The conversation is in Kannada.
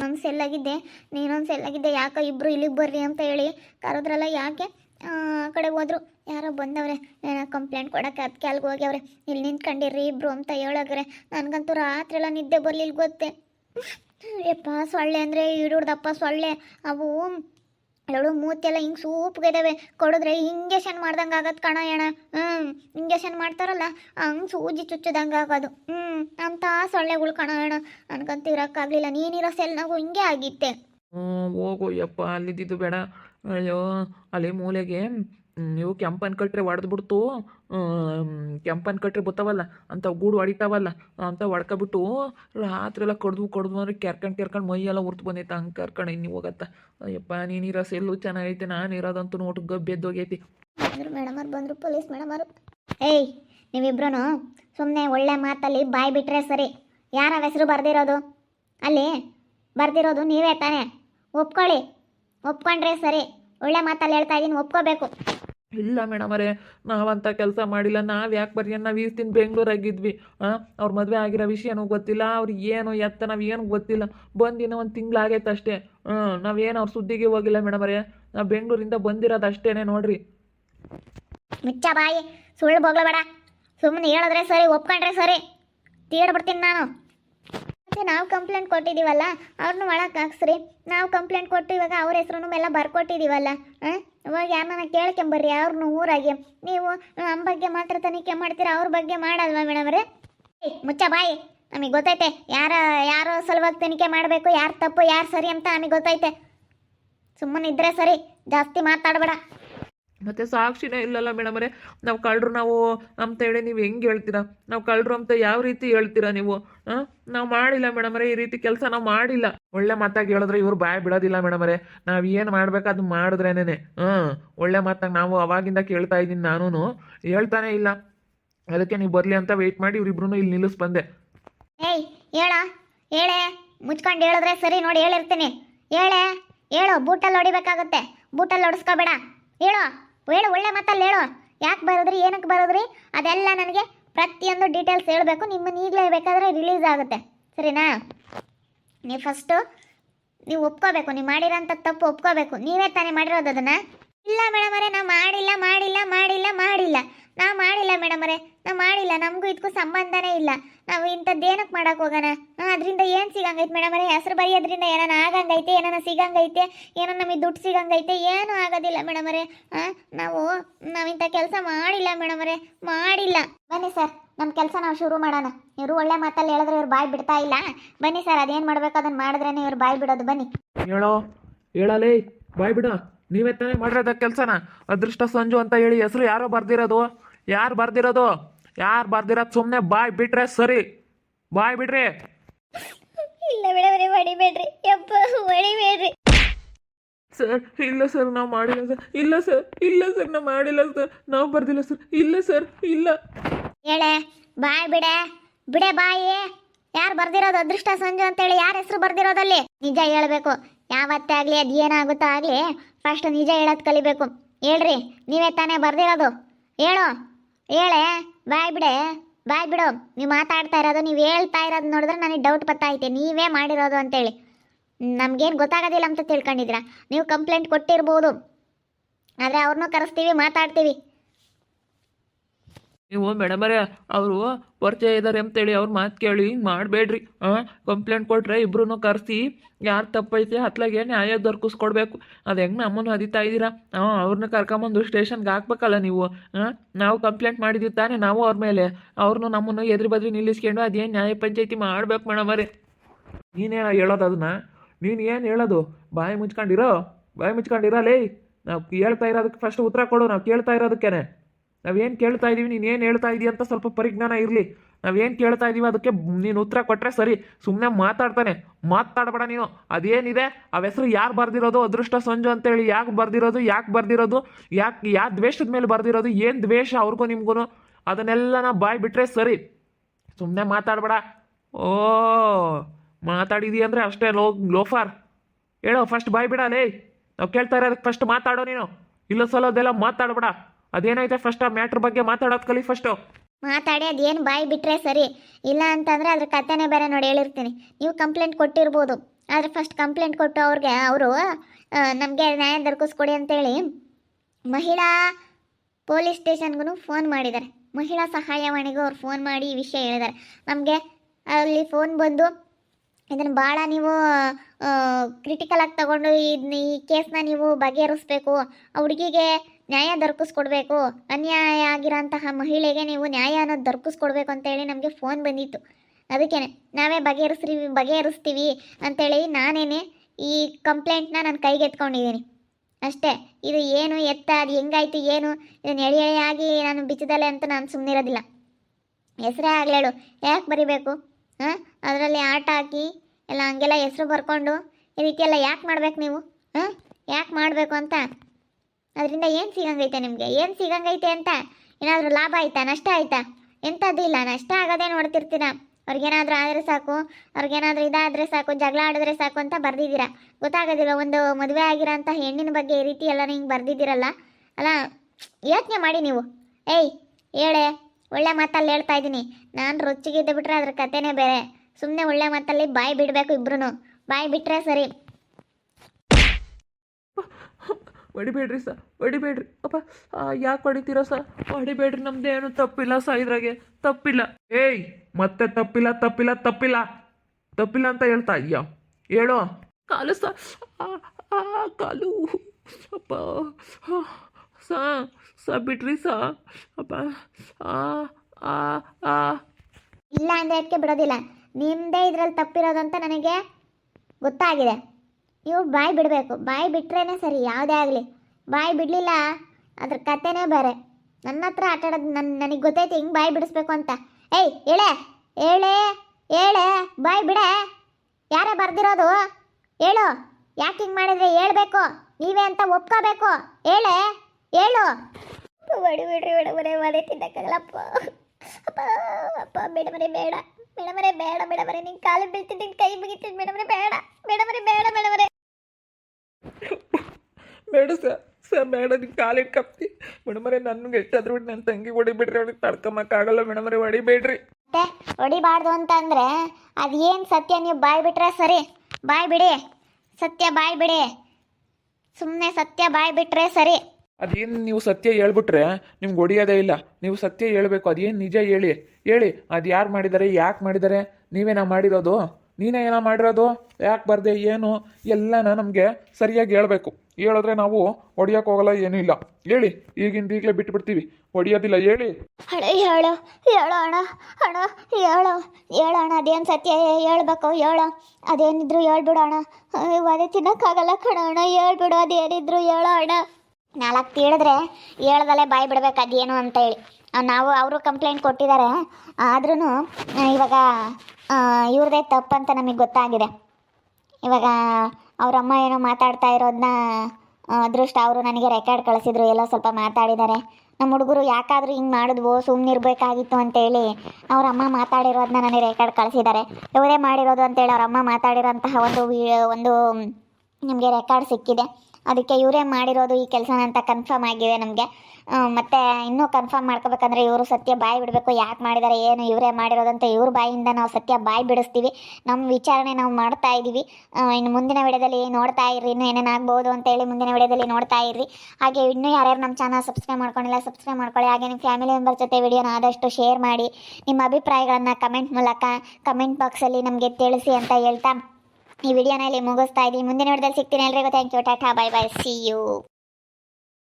ನಾನೊಂದು ಸೆಲ್ಲಾಗಿದ್ದೆ, ನೀನೊಂದು ಸೆಲ್ಲಾಗಿದ್ದೆ, ಯಾಕೆ ಇಬ್ಬರು ಇಲ್ಲಿಗೆ ಬರ್ರಿ ಅಂತ ಹೇಳಿ ಕರೆದ್ರಲ್ಲ ಯಾಕೆ? ಆ ಕಡೆ ಹೋದ್ರು, ಯಾರೋ ಬಂದವ್ರೆ ಏನೋ ಕಂಪ್ಲೇಂಟ್ ಕೊಡೋಕೆ ಅದಕ್ಕೆ ಅಲ್ಲಿಗೆ ಹೋಗ್ಯವ್ರೆ ಇಲ್ಲಿ ನಿಂತ್ಕೊಂಡಿರ್ರಿ ಇಬ್ರು ಅಂತ ಹೇಳೋಗ್ರೆ, ನನಗಂತೂ ರಾತ್ರಿ ಎಲ್ಲ ನಿದ್ದೆ ಬರಲಿಲ್ಲ ಗೊತ್ತೆ. ಯಪ್ಪ, ಸೊಳ್ಳೆ ಅಂದರೆ ಇಡುಡ್ದಪ್ಪ ಸೊಳ್ಳೆ, ಅವು ಎರಡು ಮೂತೆಲ್ಲ ಹಿಂಗೆ ಸೂಪ್ಗಿದಾವೆ ಕೊಡಿದ್ರೆ ಇಂಜೆಕ್ಷನ್ ಮಾಡ್ದಂಗೆ ಆಗತ್ತೆ ಕಣ ಅಣ್ಣ ಹ್ಞೂ ಇಂಜೆಕ್ಷನ್ ಮಾಡ್ತಾರಲ್ಲ, ಹಂಗೆ ಸೂಜಿ ಚುಚ್ಚದಂಗೆ ಆಗೋದು. ಹ್ಞೂ ಅಂಥ ಸೊಳ್ಳೆಗಳು ಕಣ ಅಣ್ಣ ನನಗಂತೂ ಇರೋಕ್ಕಾಗಲಿಲ್ಲ ನೀನಿರೋ ಸೆಲ್ನಾಗೂ ಹಿಂಗೆ ಆಗಿತ್ತೆ. ಹ್ಞೂ ಹೋಗು ಯಪ್ಪ, ಅಲ್ಲಿದ್ದಿದ್ದು ಬೇಡ. ಅಯ್ಯೋ, ಅಲ್ಲಿ ಮೂಲೆಗೆ ಇವು ಅನ್ಕಟ್ರೆ ಕಟ್ರೆ ಹೊಡೆದ್ಬಿಡ್ತು ಕೆಂಪು ಅನ್ಕಟ್ರೆ ಬತ್ತಾವಲ್ಲ, ಅಂತ ಗೂಡು ಹೊಡಿತಾವಲ್ಲ ಅಂತ ಹೊಡ್ಕೊಬಿಟ್ಟು ರಾತ್ರಿ ಎಲ್ಲ ಕಡ್ದು ಕಡ್ದು ಅಂದ್ರೆ ಕೆರ್ಕಂಡು ಕೆರ್ಕಂಡು ಮೈಯೆಲ್ಲ ಉರ್ತು ಬಂದೈತೆ ಹಂಗೆ ಕರ್ಕೊಂಡು ಇನ್ನು ಹೋಗತ್ತ. ಅಯ್ಯಪ್ಪ ನೀನಿರೋ ಸೆಲ್ಲು ಚೆನ್ನಾಗೈತೆ, ನಾನು ಇರೋದಂತೂ ನೋಟು ಗಬ್ಬೆದ್ದೋಗೈತಿ ಬಂದರು ಮೇಡಮರು ಬಂದರು, ಪೊಲೀಸ್ ಮೇಡಮರು ಏಯ್ ನೀವಿಬ್ರು ಸುಮ್ಮನೆ ಒಳ್ಳೆ ಮಾತಲ್ಲಿ ಬಾಯಿ ಬಿಟ್ಟರೆ ಸರಿ. ಯಾರ ಹೆಸರು ಬರ್ದಿರೋದು? ಅಲ್ಲಿ ಬರ್ದಿರೋದು ನೀವೇ ತಾನೇ. ಒಪ್ಕೊಳ್ಳಿ. ಒಪ್ಕೊಂಡ್ರೆ ಸರಿ. ಒಳ್ಳೆ ಮಾತಲ್ಲಿ ಹೇಳ್ತಾ ಇದ್ದೀನಿ ಒಪ್ಕೋಬೇಕು. ಇಲ್ಲ ಮೇಡಮ್ ಮೇಡಮರೇ ನಾವಂತ ಕೆಲಸ ಮಾಡಿಲ್ಲ. ನಾವು ಯಾಕೆ ಬರ್ರಿ ನಾವು ಈಸ್ ದಿನ ಬೆಂಗಳೂರಾಗಿದ್ವಿ? ಹಾಂ ಅವ್ರ ಮದುವೆ ಆಗಿರೋ ವಿಷಯನೂ ಗೊತ್ತಿಲ್ಲ ಅವ್ರಿಗೆ ಏನು ಎತ್ತ ನಾವು ಏನು ಗೊತ್ತಿಲ್ಲ. ಬಂದಿನ ಒಂದು ತಿಂಗಳಾಗೈತೆ ಅಷ್ಟೇ. ಹ್ಞೂ ನಾವೇನು ಅವ್ರ ಸುದ್ದಿಗೆ ಹೋಗಿಲ್ಲ ಮೇಡಮರೇ ನಾವು ಬೆಂಗಳೂರಿಂದ ಬಂದಿರೋದು ಅಷ್ಟೇನೆ ನೋಡ್ರಿ. ಮುಚ್ಚ ಬಾಯಿ ಸುಳ್ಳು ಬೋಗ್ಲಬೇಡ ಸುಮ್ಮನೆ ಹೇಳಿದ್ರೆ ಸರಿ ಒಪ್ಕೊಂಡ್ರೆ ಸರಿ. ತೀಡ್ಬಿಡ್ತೀನಿ ನಾನು. ನಾವು ಕಂಪ್ಲೇಂಟ್ ಕೊಟ್ಟಿದ್ದೀವಲ್ಲ ಅವ್ರನ್ನೂ ಒಳಗೆ ಹಾಕ್ಸ್ರಿ. ನಾವು ಕಂಪ್ಲೇಂಟ್ ಕೊಟ್ಟು ಇವಾಗ ಅವ್ರ ಹೆಸ್ರು ಎಲ್ಲ ಬರ್ಕೊಟ್ಟಿದ್ದೀವಲ್ಲ ಹಾಂ? ಇವಾಗ ಯಾರನ್ನ ಕೇಳ್ಕೊಂಬರ್ರಿ ಅವ್ರನ್ನ ಊರಾಗೆ. ನೀವು ನಮ್ಮ ಬಗ್ಗೆ ಮಾತ್ರ ತನಿಖೆ ಮಾಡ್ತೀರಾ, ಅವ್ರ ಬಗ್ಗೆ ಮಾಡಲ್ವಾ ಮೇಡಮ್ರೆ ಮುಚ್ಚ ಬಾಯಿ. ನಮಗೆ ಗೊತ್ತೈತೆ, ಯಾರ, ಯಾರೋ ಸಲುವಾಗಿ ತನಿಖೆ ಮಾಡಬೇಕು, ಯಾರು ತಪ್ಪು, ಯಾರು ಸರಿ ಅಂತ ನಮಗೆ ಗೊತ್ತೈತೆ. ಸುಮ್ಮನೆ ಇದ್ರೆ ಸರಿ, ಜಾಸ್ತಿ ಮಾತಾಡಬೇಡ. ಮತ್ತು ಸಾಕ್ಷಿನೇ ಇಲ್ಲಲ್ಲ ಮೇಡಮರೇ ನಾವು ಕಳ್ಳರು ನಾವು ಅಂತೇಳಿ ನೀವು ಹೆಂಗೆ ಹೇಳ್ತೀರಾ? ನಾವು ಕಳ್ಳರು ಅಂತ ಯಾವ ರೀತಿ ಹೇಳ್ತೀರಾ ನೀವು? ಹಾಂ? ನಾವು ಮಾಡಿಲ್ಲ ಮೇಡಮರೇ ಈ ರೀತಿ ಕೆಲಸ ನಾವು ಮಾಡಿಲ್ಲ. ಒಳ್ಳೆ ಮಾತಾಗಿ ಹೇಳಿದ್ರೆ ಇವ್ರು ಬಾಯ್ ಬಿಡೋದಿಲ್ಲ ಮೇಡಮರೇ ನಾವು ಏನು ಮಾಡ್ಬೇಕು ಅದು ಮಾಡಿದ್ರೇನೆ ಹಾಂ? ಒಳ್ಳೆ ಮಾತಾಗಿ ನಾವು ಅವಾಗಿಂದ ಕೇಳ್ತಾ ಇದ್ದೀನಿ ನಾನು ಹೇಳ್ತಾನೆ ಇಲ್ಲ. ಅದಕ್ಕೆ ನೀವು ಬರಲಿ ಅಂತ ವೆಯ್ಟ್ ಮಾಡಿ ಇವ್ರಿಬ್ರು ಇಲ್ಲಿ ನಿಲ್ಲಿಸ್ ಬಂದೆ ಏಯ್, ಹೇಳ, ಹೇಳೆ. ಮುಚ್ಕೊಂಡು ಹೇಳಿದ್ರೆ ಸರಿ ನೋಡಿ ಹೇಳಿರ್ತೀನಿ. ಹೇಳೆ, ಹೇಳು, ಬೂಟಲ್ಲಿ ಹೊಡಿಬೇಕಾಗುತ್ತೆ. ಬೂಟಲ್ಲಿ ಹೊಡಿಸ್ಕೋಬೇಡ. ಹೇಳು. ಹೇಳು ಒಳ್ಳೆ ಮಾತಲ್ಲಿ ಹೇಳು. ಯಾಕೆ ಬರೋದ್ರಿ ಏನಕ್ಕೆ ಬರೋದ್ರಿ? ಅದೆಲ್ಲ ನನಗೆ ಪ್ರತಿಯೊಂದು ಡೀಟೇಲ್ಸ್ ಹೇಳಬೇಕು. ನಿಮ್ಮನ್ನು ಈಗಲೇ ಬೇಕಾದರೆ ರಿಲೀಸ್ ಆಗುತ್ತೆ. ಸರಿನಾ? ನೀವು ಫಸ್ಟು ನೀವು ಒಪ್ಕೋಬೇಕು. ನೀವು ಮಾಡಿರೋಂಥ ತಪ್ಪು ಒಪ್ಕೋಬೇಕು. ನೀವೇ ತಾನೇ ಮಾಡಿರೋದು ಅದನ್ನು. ಇಲ್ಲ ಮೇಡಮ್ ಮೇಡಮರೇ ನಾ ಮಾಡಿಲ್ಲ ಮಾಡಿಲ್ಲ ಮಾಡಿಲ್ಲ ಮಾಡಿಲ್ಲ. ನಾ ಮಾಡಿಲ್ಲ ಮೇಡಮರೇ ನಾ ಮಾಡಿಲ್ಲ. ನಮಗೂ ಇದಕ್ಕೂ ಸಂಬಂಧನೇ ಇಲ್ಲ. ನಾವು ಇಂಥದ್ದು ಏನಕ್ಕೆ ಮಾಡಕ್ಕೆ ಹೋಗೋಣ? ಅದರಿಂದ ಏನು ಸಿಗಂಗೈತೆ ಮೇಡಮ್ ಮೇಡಮರೇ ಹೆಸರು ಬರೆಯೋದ್ರಿಂದ ಏನಾನ ಆಗಂಗೈತೆ, ಏನಾನ ಸಿಗಂಗೈತೆ ಏನೋ ನಮಗೆ ದುಡ್ಡು ಸಿಗಂಗೈತೆ, ಏನೂ ಆಗೋದಿಲ್ಲ ಮೇಡಮರೇ ಹಾಂ, ನಾವು ನಾವು ಇಂಥ ಕೆಲಸ ಮಾಡಿಲ್ಲ ಮೇಡಮರೇ ಮಾಡಿಲ್ಲ. ಬನ್ನಿ ಸರ್ ನಮ್ಮ ಕೆಲಸ ನಾವು ಶುರು ಮಾಡೋಣ. ಇವರು ಒಳ್ಳೆ ಮಾತಲ್ಲಿ ಹೇಳಿದ್ರೆ ಇವ್ರು ಬಾಯಿ ಬಿಡ್ತಾ ಇಲ್ಲ. ಬನ್ನಿ ಸರ್, ಅದೇನು ಮಾಡಬೇಕು ಅದನ್ನು ಮಾಡಿದ್ರೇ ಇವ್ರು ಬಾಯಿ ಬಿಡೋದು. ಬನ್ನಿ. ಹೇಳೋ, ಹೇಳಲೇ, ಬಾಯ್ ಬಿಡ. ನೀವೇ ತಾನೇ ಮಾಡಿರೋದ ಕೆಲಸನ? ಅದೃಷ್ಟ ಸಂಜು ಅಂತ ಹೇಳಿ ಹೆಸರು ಯಾರೋ ಬರ್ದಿರೋದು? ಯಾರು ಬರ್ದಿರೋದು? ಯಾರು ಬರ್ದಿರೋದು ಸುಮ್ಮನೆ ಬಾಯ್ ಬಿಟ್ರೆ ಸರಿ. ಬಾಯ್ ಬಿಡ್ರಿ. ಇಲ್ಲ ಮೇಡಮರೇ ಹೊಡಿಬೇಡ್ರಿ ಯಪ್ಪ ಹೊಡಿಬೇಡ್ರಿ ಸರ್ ಇಲ್ಲ ಸರ್ ನಾವು ಮಾಡಿಲ್ಲ ಸರ್. ಇಲ್ಲ ಸರ್ ಇಲ್ಲ ಸರ್ ನಾವು ಮಾಡಿಲ್ಲ ಸರ್. ನಾವು ಬರ್ದಿಲ್ಲ ಸರ್. ಇಲ್ಲ ಸರ್ ಇಲ್ಲ. ಹೇಳೆ ಬಾಯ್ ಬಿಡೆ. ಬಿಡೆ ಬಾಯಿ. ಯಾರು ಬರ್ದಿರೋದು ಅದೃಷ್ಟ ಸಂಜು ಅಂತೇಳಿ ಯಾರ ಹೆಸರು ಬರ್ದಿರೋದಲ್ಲಿ ನಿಜ ಹೇಳ್ಬೇಕು. ಯಾವತ್ತೇ ಆಗಲಿ ಅದು ಏನಾಗುತ್ತೋ ಆಗಲಿ ಫಸ್ಟ್ ನಿಜ ಹೇಳೋದು ಕಲಿಬೇಕು. ಹೇಳ್ರಿ, ನೀವೇ ತಾನೇ ಬರ್ದಿರೋದು ಹೇಳು, ಹೇಳೆ, ಬಾಯ್ ಬಿಡೆ, ಬಾಯ್ ಬಿಡು. ನೀವು ಮಾತಾಡ್ತಾ ಇರೋದು, ನೀವು ಹೇಳ್ತಾ ಇರೋದು ನೋಡಿದ್ರೆ ನನಗೆ ಡೌಟ್ ಬರ್ತೈತೆ ನೀವೇ ಮಾಡಿರೋದು ಅಂತೇಳಿ. ನಮಗೇನು ಗೊತ್ತಾಗೋದಿಲ್ಲ ಅಂತ ತಿಳ್ಕೊಂಡಿದ್ದೀರಾ? ನೀವು ಕಂಪ್ಲೇಂಟ್ ಕೊಟ್ಟಿರ್ಬೋದು. ಆದರೆ ಅವ್ರನ್ನೂ ಕರೆಸ್ತೀವಿ, ಮಾತಾಡ್ತೀವಿ. ನೀವು ಮೇಡಮರೇ ಅವರು ಪರಿಚಯ ಇದ್ದಾರೆ ಅಂತೇಳಿ ಅವ್ರ ಮಾತು ಕೇಳಿ, ಹಿಂಗೆ ಮಾಡಬೇಡ್ರಿ. ಹಾಂ ಕಂಪ್ಲೇಂಟ್ ಕೊಟ್ಟರೆ ಇಬ್ಬರೂ ಕರೆಸಿ, ಯಾರು ತಪ್ಪೈತೆ ಹತ್ಲಾಗೆ ನ್ಯಾಯ ದೊರಕಿಸ್ಕೊಡ್ಬೇಕು. ಅದು ಹೆಂಗೆ ನಮ್ಮನ್ನು ಹದಿತಾ ಇದ್ದೀರಾ? ಹಾಂ ಅವ್ರನ್ನ ಕರ್ಕೊಂಬಂದು ಸ್ಟೇಷನ್ಗೆ ಹಾಕ್ಬೇಕಲ್ಲ ನೀವು. ಹಾಂ ನಾವು ಕಂಪ್ಲೇಂಟ್ ಮಾಡಿದ್ವಿ ತಾನೇ ನಾವು ಅವ್ರ ಮೇಲೆ. ಅವ್ರನ್ನೂ ನಮ್ಮನ್ನು ಎದುರು ಬದ್ರಿ ನಿಲ್ಲಿಸ್ಕೊಂಡು ಅದೇನು ನ್ಯಾಯ ಪಂಚಾಯತಿ ಮಾಡ್ಬೇಕು ಮೇಡಮರೇ ನೀನೇನ ಹೇಳೋದು ಅದನ್ನ ನೀನು ಏನು ಹೇಳೋದು? ಬಾಯಿ ಮುಚ್ಕೊಂಡಿರೋ? ಬಾಯಿ ಮುಚ್ಕೊಂಡಿರೋ ಲೇ ನಾವು ಕೇಳ್ತಾ ಇರೋದಕ್ಕೆ ಫಸ್ಟ್ ಉತ್ತರ ಕೊಡು, ನಾವು ಕೇಳ್ತಾ ಇರೋದಕ್ಕೇನೆ. ನಾವೇನು ಕೇಳ್ತಾ ಇದೀವಿ, ನೀನು ಏನು ಹೇಳ್ತಾ ಇದೀಯ ಅಂತ ಸ್ವಲ್ಪ ಪರಿಜ್ಞಾನ ಇರಲಿ. ನಾವೇನು ಕೇಳ್ತಾ ಇದೀವಿ ಅದಕ್ಕೆ ನೀನು ಉತ್ತರ ಕೊಟ್ಟರೆ ಸರಿ. ಸುಮ್ಮನೆ ಮಾತಾಡ್ತಾನೆ. ಮಾತಾಡಬೇಡ ನೀನು. ಅದೇನಿದೆ? ಆ ಹೆಸರು ಯಾರು ಬರ್ದಿರೋದು? ಅದೃಷ್ಟ ಸಂಜು ಅಂತೇಳಿ ಯಾಕೆ ಬರ್ದಿರೋದು? ಯಾಕೆ ಬರ್ದಿರೋದು? ಯಾಕೆ ಯಾವ ದ್ವೇಷದ ಮೇಲೆ ಬರ್ದಿರೋದು? ಏನು ದ್ವೇಷ ಅವ್ರಿಗೂ ನಿಮ್ಗೂ ಅದನ್ನೆಲ್ಲ ನಾ ಬಾಯ್ ಬಿಟ್ಟರೆ ಸರಿ. ಸುಮ್ಮನೆ ಮಾತಾಡಬೇಡ. ಓ ಮಾತಾಡಿದಿ ಅಂದರೆ ಅಷ್ಟೇ ಲೋ, ಲೋಫಾರ್. ಹೇಳೋ ಫಸ್ಟ್ ಬಾಯ್ ಬಿಡ ಲೇ ನಾವು ಕೇಳ್ತಾ ಇರೋದಕ್ಕೆ ಫಸ್ಟ್ ಮಾತಾಡೋ ನೀನು. ಇಲ್ಲ ಸಲೋದೆಲ್ಲ ಮಾತಾಡಬೇಡ. ಅದೇನೈತೆ ಫಸ್ಟ್ ಆ ಮ್ಯಾಟ್ರ್ ಬಗ್ಗೆ ಮಾತಾಡೋದು ಕಲಿ ಫಸ್ಟು ಮಾತಾಡಿ, ಅದೇನು ಬಾಯಿ ಬಿಟ್ಟರೆ ಸರಿ. ಇಲ್ಲ ಅಂತಂದರೆ ಅದ್ರ ಕಥೆನೇ ಬೇರೆ ನೋಡಿ ಹೇಳಿರ್ತೀನಿ. ನೀವು ಕಂಪ್ಲೇಂಟ್ ಕೊಟ್ಟಿರ್ಬೋದು. ಆದರೆ ಫಸ್ಟ್ ಕಂಪ್ಲೇಂಟ್ ಕೊಟ್ಟು ಅವ್ರಿಗೆ, ಅವರು ನಮಗೆ ನ್ಯಾಯ ದೊರಕಿಸ್ಕೊಡಿ ಅಂತೇಳಿ ಮಹಿಳಾ ಪೊಲೀಸ್ ಸ್ಟೇಷನ್ಗೂ ಫೋನ್ ಮಾಡಿದ್ದಾರೆ. ಮಹಿಳಾ ಸಹಾಯವಾಣಿಗೂ ಅವ್ರು ಫೋನ್ ಮಾಡಿ ಈ ವಿಷಯ ಹೇಳಿದ್ದಾರೆ. ನಮಗೆ ಅಲ್ಲಿ ಫೋನ್ ಬಂದು ಇದನ್ನು ಭಾಳ ನೀವು ಕ್ರಿಟಿಕಲಾಗಿ ತಗೊಂಡು ಇದನ್ನ ಈ ಕೇಸನ್ನ ನೀವು ಬಗೆಹರಿಸ್ಬೇಕು. ಆ ಹುಡುಗಿಗೆ ನ್ಯಾಯ ದೊರಕಿಸ್ಕೊಡ್ಬೇಕು. ಅನ್ಯಾಯ ಆಗಿರೋಂತಹ ಮಹಿಳೆಗೆ ನೀವು ನ್ಯಾಯ ಅನ್ನೋದು ದೊರಕಿಸ್ಕೊಡ್ಬೇಕು ಅಂತೇಳಿ ನಮಗೆ ಫೋನ್ ಬಂದಿತ್ತು. ಅದಕ್ಕೇನೆ, ನಾವೇ ಬಗೆಹರಿಸ್ರಿ, ಬಗೆಹರಿಸ್ತೀವಿ ಅಂತೇಳಿ ನಾನೇನೆ ಈ ಕಂಪ್ಲೇಂಟ್ನ ನಾನು ಕೈಗೆತ್ಕೊಂಡಿದ್ದೀನಿ. ಅಷ್ಟೇ, ಇದು ಏನು ಎತ್ತ, ಅದು ಹೆಂಗಾಯ್ತು, ಏನು, ಇದನ್ನು ಎಳೆ ಎಳೆಯಾಗಿ ನಾನು ಬಿಚ್ಚಿದಲೆ ಅಂತ ನಾನು ಸುಮ್ಮನಿರೋದಿಲ್ಲ ಹೆಸರೇ ಆಗಲೇಳು ಯಾಕೆ ಬರಿಬೇಕು? ಹಾಂ? ಅದರಲ್ಲಿ ಆಟ ಹಾಕಿ, ಎಲ್ಲ ಹಂಗೆಲ್ಲ ಹೆಸರು ಬರ್ಕೊಂಡು, ಈ ರೀತಿಯೆಲ್ಲ ಯಾಕೆ ಮಾಡ್ಬೇಕು ನೀವು? ಹಾಂ? ಯಾಕೆ ಮಾಡಬೇಕು ಅಂತ? ಅದರಿಂದ ಏನು ಸಿಗಂಗೈತೆ ನಿಮಗೆ? ಏನು ಸಿಗಂಗೈತೆ ಅಂತ? ಏನಾದರೂ ಲಾಭ ಆಯ್ತಾ? ನಷ್ಟ ಆಯ್ತಾ? ಎಂಥದ್ದು ಇಲ್ಲ. ನಷ್ಟ ಆಗೋದೇ ನೋಡ್ತಿರ್ತೀರ? ಅವ್ರಿಗೇನಾದರೂ ಆದರೆ ಸಾಕು, ಅವ್ರಿಗೇನಾದರೂ ಇದಾದರೆ ಸಾಕು, ಜಗಳ ಆಡಿದ್ರೆ ಸಾಕು ಅಂತ ಬರ್ದಿದ್ದೀರಾ? ಗೊತ್ತಾಗೋದಿಲ್ಲ ಒಂದು ಮದುವೆ ಆಗಿರೋಂಥ ಹೆಣ್ಣಿನ ಬಗ್ಗೆ ಈ ರೀತಿ ಎಲ್ಲ ಹಿಂಗೆ ಬರ್ದಿದ್ದೀರಲ್ಲ? ಅಲ್ಲ, ಯೋಚನೆ ಮಾಡಿ ನೀವು. ಏಯ್, ಹೇಳೆ, ಒಳ್ಳೆ ಮಾತಲ್ಲಿ ಹೇಳ್ತಾ ಇದ್ದೀನಿ. ನಾನು ರೊಚ್ಚಿಗಿದ್ದು ಬಿಟ್ರೆ ಅದ್ರ ಕಥೆನೇ ಬೇರೆ. ಸುಮ್ಮನೆ ಒಳ್ಳೆ ಮಾತಲ್ಲಿ ಬಾಯಿ ಬಿಡಬೇಕು ಇಬ್ರು ಬಾಯಿ ಬಿಟ್ಟರೆ ಸರಿ. ಹೊಡಿಬೇಡ್ರಿ ಸರ್ ಹೊಡಿಬೇಡ್ರಿ. ಅಪ್ಪ ಯಾಕೆ ಹೊಡಿತೀರಾ ಸರ್? ಹೊಡಿಬೇಡ್ರಿ ನಮ್ದೇನು ತಪ್ಪಿಲ್ಲ ಸ ಇದ್ರಾಗೆ. ತಪ್ಪಿಲ್ಲ. ಏಯ್ ಮತ್ತೆ ತಪ್ಪಿಲ್ಲ ತಪ್ಪಿಲ್ಲ ತಪ್ಪಿಲ್ಲ. ತಪ್ಪಿಲ್ಲ ಅಂತ ಹೇಳ್ತಾ ಅಯ್ಯ ಹೇಳು. ಕಾಲು ಸ ಆ, ಆ, ಕಾಲು. ಅಪ್ಪ ಸ ಸ ಬಿಡ್ರಿ ಸ ಅಪ್ಪ ಆ ಆ ಆ. ಇಲ್ಲ ಅಂದರೆ ಅದಕ್ಕೆ ಬಿಡೋದಿಲ್ಲ. ನಿಮ್ಮದೇ ಇದ್ರಲ್ಲಿ ತಪ್ಪಿರೋದಂತ ನನಗೆ ಗೊತ್ತಾಗಿದೆ. ನೀವು ಬಾಯಿ ಬಿಡಬೇಕು. ಬಾಯಿ ಬಿಟ್ರೇ ಸರಿ, ಯಾವುದೇ ಆಗಲಿ. ಬಾಯಿ ಬಿಡಲಿಲ್ಲ ಅದ್ರ ಕತೆನೇ ಬೇರೆ. ನನ್ನ ಹತ್ರ ಆಟ ಆಡೋದು ನನ್ನ ನನಗೆ ಗೊತ್ತೈತೆ, ಹಿಂಗೆ ಬಾಯಿ ಬಿಡಿಸ್ಬೇಕು ಅಂತ. ಏಯ್, ಹೇಳೆ ಹೇಳೆ ಹೇಳೆ, ಬಾಯಿ ಬಿಡೆ. ಯಾರೇ ಬರ್ದಿರೋದು? ಹೇಳು. ಯಾಕೆ ಹಿಂಗೆ ಮಾಡಿದ್ರೆ? ಹೇಳ್ಬೇಕು. ನೀವೇ ಅಂತ ಒಪ್ಕೋಬೇಕು. ಹೇಳೆ, ಹೇಳು. ಬಡಿ ಬಿಡ್ರಿ ಬೇಡ ಮನೆ ತಿನ್ನಕ್ಕಾಗಲ್ಲಪ್ಪ ಅಪ್ಪ ಅಪ್ಪ ಬೇಡ ಮನೆ ಬೇಡ ಮನೆ, ಬೇಡ ಬೇಡ ಮನೆ. ನಿನ್ ಕಾಲು ಬೀಳ್ತೀನಿ ನಿನ್ ಕೈ ಮುಗಿತೀನಿ ಬೇಡ ಮನೆ ಬೇಡ. ಮನೆ ಬೇಡ ಮನೆ. ಬೇಡ ಸರ್ ಸರ್ ಬೇಡ ನೀವು ಕಾಲಿಟ್ಟು ಕಪ್ತಿ. ಮೇಡಮರೇ ನನ್ಗೆ ಎಷ್ಟಾದ್ರೂ ಬಿಟ್ಟು ನನ್ನ ತಂಗಿ ಹೊಡಿಬಿಡ್ರಿ ಅವ್ಳಿಗೆ ತಡ್ಕೊಂಬಕ್ಕಾಗಲ್ಲ ಮೇಡಮರೇ ಹೊಡಿಬೇಡ್ರಿ. ಮತ್ತೆ ಹೊಡಿಬಾರ್ದು ಅಂತಂದ್ರೆ ಅದೇನು ಸತ್ಯ ನೀವು ಬಾಯಿ ಬಿಟ್ರೆ ಸರಿ. ಬಾಯಿ ಬಿಡಿ. ಸತ್ಯ ಬಾಯಿ ಬಿಡಿ. ಸುಮ್ಮನೆ ಸತ್ಯ ಬಾಯಿ ಬಿಟ್ರೆ ಸರಿ. ಅದೇನು ನೀವು ಸತ್ಯ ಹೇಳ್ಬಿಟ್ರೆ ನಿಮ್ಗೆ ಹೊಡಿಯೋದೇ ಇಲ್ಲ. ನೀವು ಸತ್ಯ ಹೇಳಬೇಕು ಅದೇನು ನಿಜ ಹೇಳಿ. ಹೇಳಿ ಅದು ಯಾರು ಮಾಡಿದ್ದಾರೆ ಯಾಕೆ ಮಾಡಿದ್ದಾರೆ? ನೀವೇನಾ ಮಾಡಿರೋದು. ನೀನೇ ಏನೋ ಮಾಡಿರೋದು? ಯಾಕೆ ಬರದೆ? ಏನು? ಎಲ್ಲನ ನಮಗೆ ಸರಿಯಾಗಿ ಹೇಳಬೇಕು. ಹೇಳಿದ್ರೆ ನಾವು ಹೊಡಿಯೋಕೆ ಹೋಗಲ್ಲ, ಏನೂ ಇಲ್ಲ. ಹೇಳಿ ಈಗಿಂದ ಈಗಲೇ ಬಿಟ್ಬಿಡ್ತೀವಿ. ಹೊಡಿಯೋದಿಲ್ಲ, ಹೇಳಿ. ಅಣ್ಣ, ಹೇಳು. ಹೇಳು ಅಣ್ಣ. ಅಣ್ಣ, ಹೇಳು. ಹೇಳು ಅಣ್ಣ, ಅದೇನು ಸತ್ಯ ಹೇಳ್ಬೇಕು? ಹೇಳು. ಅದೇನಿದ್ರು ಹೇಳ್ಬಿಡು ಅಣ್ಣ. ಅದೇ ತಿನ್ನಕ್ಕಾಗಲ್ಲ ಕಣ ಅಣ್ಣ. ಹೇಳ್ಬಿಡು, ಅದೇನಿದ್ರು ಹೇಳು ಅಣ್ಣ. ನಾಲ್ಕು ತಿಳಿದ್ರೆ ಹೇಳ್ದಲ್ಲೇ ಬಾಯಿ ಬಿಡ್ಬೇಕು ಅದೇನು ಅಂತ ಹೇಳಿ. ನಾವು ಅವರು ಕಂಪ್ಲೇಂಟ್ ಕೊಟ್ಟಿದ್ದಾರೆ. ಆದ್ರೂ ಇವಾಗ ಇವ್ರದೇ ತಪ್ಪು ಅಂತ ನಮಗೆ ಗೊತ್ತಾಗಿದೆ. ಇವಾಗ ಅವರಮ್ಮ ಏನೋ ಮಾತಾಡ್ತಾ ಇರೋದನ್ನ ಅದೃಷ್ಟ ಅವರು ನನಗೆ ರೆಕಾರ್ಡ್ ಕಳಿಸಿದ್ರು, ಎಲ್ಲ ಸ್ವಲ್ಪ ಮಾತಾಡಿದ್ದಾರೆ. ನಮ್ಮ ಹುಡುಗರು ಯಾಕಾದರೂ ಹಿಂಗೆ ಮಾಡಿದ್ವು ಸುಮ್ಮನಿರ್ಬೇಕಾಗಿತ್ತು ಅಂತೇಳಿ ಅವ್ರ ಅಮ್ಮ ಮಾತಾಡಿರೋದನ್ನ ನನಗೆ ರೆಕಾರ್ಡ್ ಕಳಿಸಿದ್ದಾರೆ. ಇವರೇ ಮಾಡಿರೋದು ಅಂತೇಳಿ ಅವ್ರ ಅಮ್ಮ ಮಾತಾಡಿರೋಂತಹ ಒಂದು ಒಂದು, ನಿಮಗೆ ರೆಕಾರ್ಡ್ ಸಿಕ್ಕಿದೆ. ಅದಕ್ಕೆ ಇವರೇ ಮಾಡಿರೋದು ಈ ಕೆಲಸನ ಅಂತ ಕನ್ಫರ್ಮ್ ಆಗಿದೆ ನಮಗೆ. ಮತ್ತೆ ಇನ್ನೂ ಕನ್ಫರ್ಮ್ ಮಾಡ್ಕೋಬೇಕಂದ್ರೆ ಇವರು ಸತ್ಯ ಬಾಯಿ ಬಿಡಬೇಕು. ಯಾಕೆ ಮಾಡಿದ್ದಾರೆ ಏನು ಇವರೇ ಮಾಡಿರೋದಂತ ಇವ್ರ ಬಾಯಿಂದ ನಾವು ಸತ್ಯ ಬಾಯಿ ಬಿಡಿಸ್ತೀವಿ. ನಮ್ಮ ವಿಚಾರಣೆ ನಾವು ಮಾಡ್ತಾ ಇದ್ದೀವಿ ಇನ್ನು ಮುಂದಿನ ವಿಡಿಯೋದಲ್ಲಿ ನೋಡ್ತಾ ಇರ್ರಿ. ಇನ್ನೂ ಏನೇನಾಗ್ಬೋದು ಅಂತೇಳಿ ಮುಂದಿನ ವಿಡಿಯೋದಲ್ಲಿ ನೋಡ್ತಾ ಇರ್ರಿ. ಹಾಗೆ ಇನ್ನೂ ಯಾರ್ಯಾರು ನಮ್ಮ ಚಾನಲ್ ಸಬ್ಸ್ಕ್ರೈಬ್ ಮಾಡ್ಕೊಂಡಿಲ್ಲ ಸಬ್ಸ್ಕ್ರೈಬ್ ಮಾಡ್ಕೊಳ್ಳಿ. ಹಾಗೆ ನಿಮ್ಮ ಫ್ಯಾಮಿಲಿ ಮೆಂಬರ್ ಜೊತೆ ವಿಡಿಯೋನ ಆದಷ್ಟು ಶೇರ್ ಮಾಡಿ. ನಿಮ್ಮ ಅಭಿಪ್ರಾಯಗಳನ್ನು ಕಮೆಂಟ್ ಮೂಲಕ ಕಮೆಂಟ್ ಬಾಕ್ಸಲ್ಲಿ ನಮಗೆ ತಿಳಿಸಿ ಅಂತ ಹೇಳ್ತಾ ಈ ವಿಡಿಯೋನ ಇಲ್ಲಿ ಮುಗಿಸ್ತಾ ಇದ್ದೀನಿ. ಮುಂದಿನ ವಿಡಿಯೋದಲ್ಲಿ ಸಿಗ್ತೀನಿ ಎಲ್ರಿಗೂ. Thank you tata bye bye see you